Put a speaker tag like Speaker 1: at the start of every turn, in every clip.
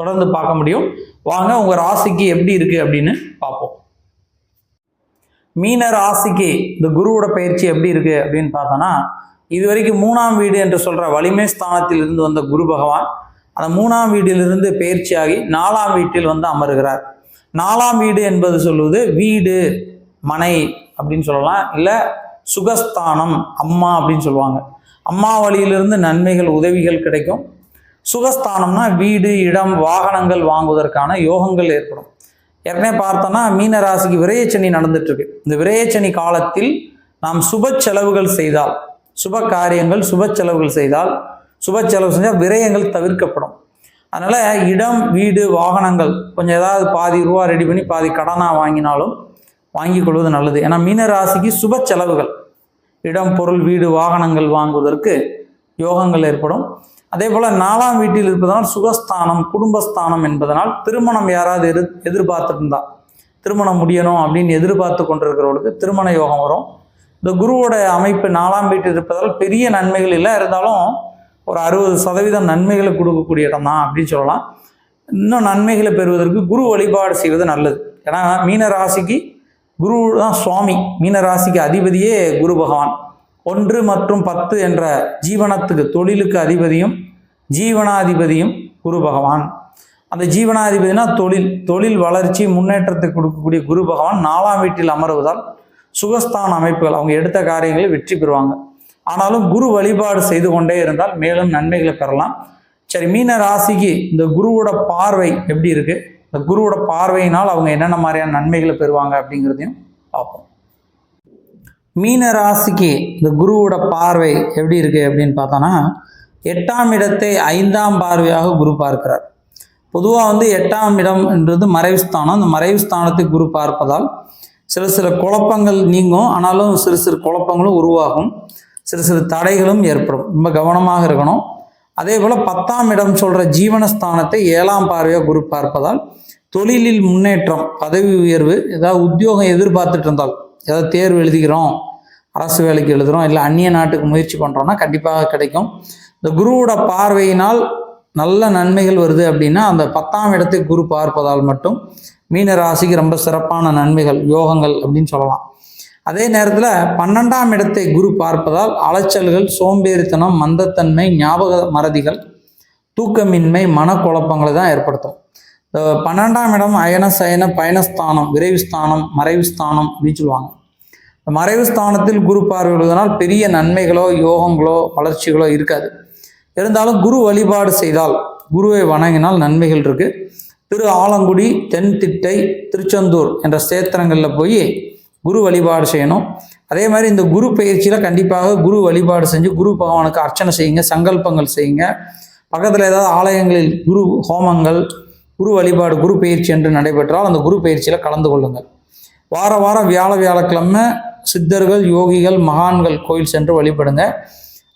Speaker 1: தொடர்ந்து பார்க்க முடியும். வாங்க உங்கள் ராசிக்கு எப்படி இருக்குது அப்படின்னு பார்ப்போம். மீன ராசிக்கு இந்த குருவோட பயிற்சி எப்படி இருக்குது அப்படின்னு பார்த்தோன்னா இது வரைக்கும் மூணாம் வீடு என்று சொல்கிற வலிமை ஸ்தானத்தில் இருந்து வந்த குரு பகவான் அந்த மூணாம் வீட்டிலிருந்து பயிற்சியாகி நாலாம் வீட்டில் வந்து அமருகிறார். நாலாம் வீடு என்பது சொல்வது வீடு மனை அப்படின்னு சொல்லலாம். இல்லை சுகஸ்தானம் அம்மா அப்படின்னு சொல்லுவாங்க. அம்மா வழியிலிருந்து நன்மைகள் உதவிகள் கிடைக்கும். சுகஸ்தானம்னா வீடு இடம் வாகனங்கள் வாங்குவதற்கான யோகங்கள் ஏற்படும். ஏற்கனவே பார்த்தோன்னா மீன ராசிக்கு விரயச்சனி நடந்துட்டு இருக்கு இந்த விரயச்சனி காலத்தில் நாம் சுப செலவுகள் செய்தால் சுப காரியங்கள் சுப செலவுகள் செய்தால் சுப செலவு செஞ்சால் விரயங்கள் தவிர்க்கப்படும். அதனால் இடம் வீடு வாகனங்கள் கொஞ்சம் ஏதாவது பாதி ரூபா ரெடி பண்ணி பாதி கடனாக வாங்கினாலும் வாங்கி கொள்வது நல்லது. ஏன்னா மீன ராசிக்கு சுப செலவுகள் இடம் பொருள் வீடு வாகனங்கள் வாங்குவதற்கு யோகங்கள் ஏற்படும். அதே போல் நாலாம் வீட்டில் இருப்பதனால் சுகஸ்தானம் குடும்பஸ்தானம் என்பதனால் திருமணம் யாராவது எதிர் எதிர்பார்த்துருந்தா திருமணம் முடியணும் அப்படின்னு எதிர்பார்த்து கொண்டிருக்கிறவங்களுக்கு திருமண யோகம் வரும். இந்த குருவோட அமைப்பு நாலாம் வீட்டில் இருப்பதால் பெரிய நன்மைகள் இல்லை இருந்தாலும் ஒரு அறுபது சதவீதம் நன்மைகளை கொடுக்கக்கூடிய இடம் தான் அப்படின்னு சொல்லலாம். இன்னும் நன்மைகளை பெறுவதற்கு குரு வழிபாடு செய்வது நல்லது. ஏன்னா மீன ராசிக்கு குரு தான் சுவாமி. மீன ராசிக்கு அதிபதியே குரு பகவான். ஒன்று மற்றும் பத்து என்ற ஜீவனத்துக்கு தொழிலுக்கு அதிபதியும் ஜீவனாதிபதியும் குரு பகவான். அந்த ஜீவனாதிபதினா தொழில். தொழில் வளர்ச்சி முன்னேற்றத்தை கொடுக்கக்கூடிய குரு பகவான் நாலாம் வீட்டில் அமருவதால் சுகஸ்தான அமைப்புகள் அவங்க எடுத்த காரியங்களில் வெற்றி பெறுவாங்க. ஆனாலும் குரு வழிபாடு செய்து கொண்டே இருந்தால் மேலும் நன்மைகளை பெறலாம். சரி மீன ராசிக்கு இந்த குருவோட பார்வை எப்படி இருக்கு? இந்த குருவோட பார்வையினால் அவங்க என்னென்ன மாதிரியான நன்மைகளை பெறுவாங்க அப்படிங்கிறதையும் பார்ப்போம். மீன ராசிக்கு இந்த குருவோட பார்வை எப்படி இருக்கு அப்படின்னு பார்த்தோன்னா எட்டாம் இடத்தை ஐந்தாம் பார்வையாக குரு பார்க்கிறார். பொதுவாக வந்து எட்டாம் இடம் என்றது மறைவு ஸ்தானம். அந்த மறைவு ஸ்தானத்தை குரு பார்ப்பதால் சில சில குழப்பங்கள் நீங்கும். ஆனாலும் சிறு சிறு குழப்பங்களும் உருவாகும். சிறு சிறு தடைகளும் ஏற்படும். ரொம்ப கவனமாக இருக்கணும். அதே போல் பத்தாம் இடம் சொல்கிற ஜீவனஸ்தானத்தை ஏழாம் பார்வையாக குரு பார்ப்பதால் தொழிலில் முன்னேற்றம் பதவி உயர்வு ஏதாவது உத்தியோகம் எதிர்பார்த்துட்டு இருந்தால் ஏதாவது தேர்வு எழுதிக்கிறோம் அரசு வேலைக்கு எழுதுகிறோம் இல்லை அந்நிய நாட்டுக்கு முயற்சி பண்ணுறோன்னா கண்டிப்பாக கிடைக்கும். இந்த குருவோட பார்வையினால் நல்ல நன்மைகள் வருது அப்படின்னா அந்த பத்தாம் இடத்தை குரு பார்ப்பதால் மட்டும் மீன ராசிக்கு ரொம்ப சிறப்பான நன்மைகள் யோகங்கள் அப்படின்னு சொல்லலாம். அதே நேரத்தில் பன்னெண்டாம் இடத்தை குரு பார்ப்பதால் அலைச்சல்கள் சோம்பேறித்தனம் மந்தத்தன்மை ஞாபக மறதிகள் தூக்கமின்மை மனக்குழப்பங்களை தான் ஏற்படுத்தும். இந்த பன்னெண்டாம் இடம் அயன சயன பயணஸ்தானம் விரைவு ஸ்தானம் மறைவு ஸ்தானம் அப்படின்னு சொல்லுவாங்க. இந்த மறைவு ஸ்தானத்தில் குரு பார்வையிடுவதனால் பெரிய நன்மைகளோ யோகங்களோ வளர்ச்சிகளோ இருக்காது. இருந்தாலும் குரு வழிபாடு செய்தால் குருவை வணங்கினால் நன்மைகள் இருக்கு. திரு ஆலங்குடி தென்திட்டை திருச்செந்தூர் என்ற சேத்திரங்களில் போய் குரு வழிபாடு செய்யணும். அதே மாதிரி இந்த குரு பயிற்சியில் கண்டிப்பாக குரு வழிபாடு செஞ்சு குரு பகவானுக்கு அர்ச்சனை செய்யுங்க சங்கல்பங்கள் செய்யுங்க. பக்கத்தில் ஏதாவது ஆலயங்களில் குரு ஹோமங்கள் குரு வழிபாடு குரு பயிற்சி என்று நடைபெற்றால் அந்த குரு பயிற்சியில் கலந்து கொள்ளுங்கள். வார வாரம் வியாழ வியாழக்கிழமை சித்தர்கள் யோகிகள் மகான்கள் கோயில் சென்று வழிபடுங்க.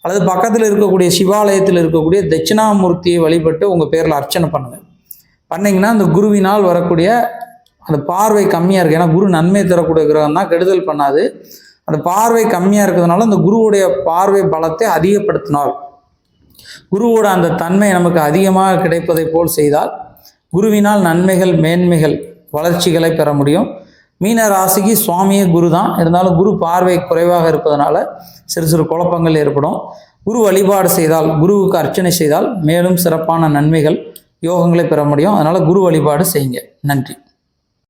Speaker 1: அல்லது பக்கத்தில் இருக்கக்கூடிய சிவாலயத்தில் இருக்கக்கூடிய தட்சிணாமூர்த்தியை வழிபட்டு உங்கள் பேரில் அர்ச்சனை பண்ணுங்கள் பண்ணிங்கன்னா அந்த குருவினால் வரக்கூடிய அந்த பார்வை கம்மியாக இருக்குது ஏன்னா குரு நன்மை தரக்கூடிய கிரகம் தான் கெடுதல் பண்ணாது. அந்த பார்வை கம்மியாக இருக்கிறதுனால அந்த குருவுடைய பார்வை பலத்தை அதிகப்படுத்தினால் குருவோட அந்த தன்மை நமக்கு அதிகமாக கிடைப்பதை போல் செய்தால் குருவினால் நன்மைகள் மேன்மைகள் வளர்ச்சிகளை பெற முடியும். மீன ராசிக்கு சுவாமியே குரு தான் இருந்தாலும் குரு பார்வை குறைவாக இருப்பதனால சிறு சிறு குழப்பங்கள் ஏற்படும். குரு வழிபாடு செய்தால் குருவுக்கு அர்ச்சனை செய்தால் மேலும் சிறப்பான நன்மைகள் யோகங்களை பெற முடியும். அதனால் குரு வழிபாடு செய்யுங்க. நன்றி.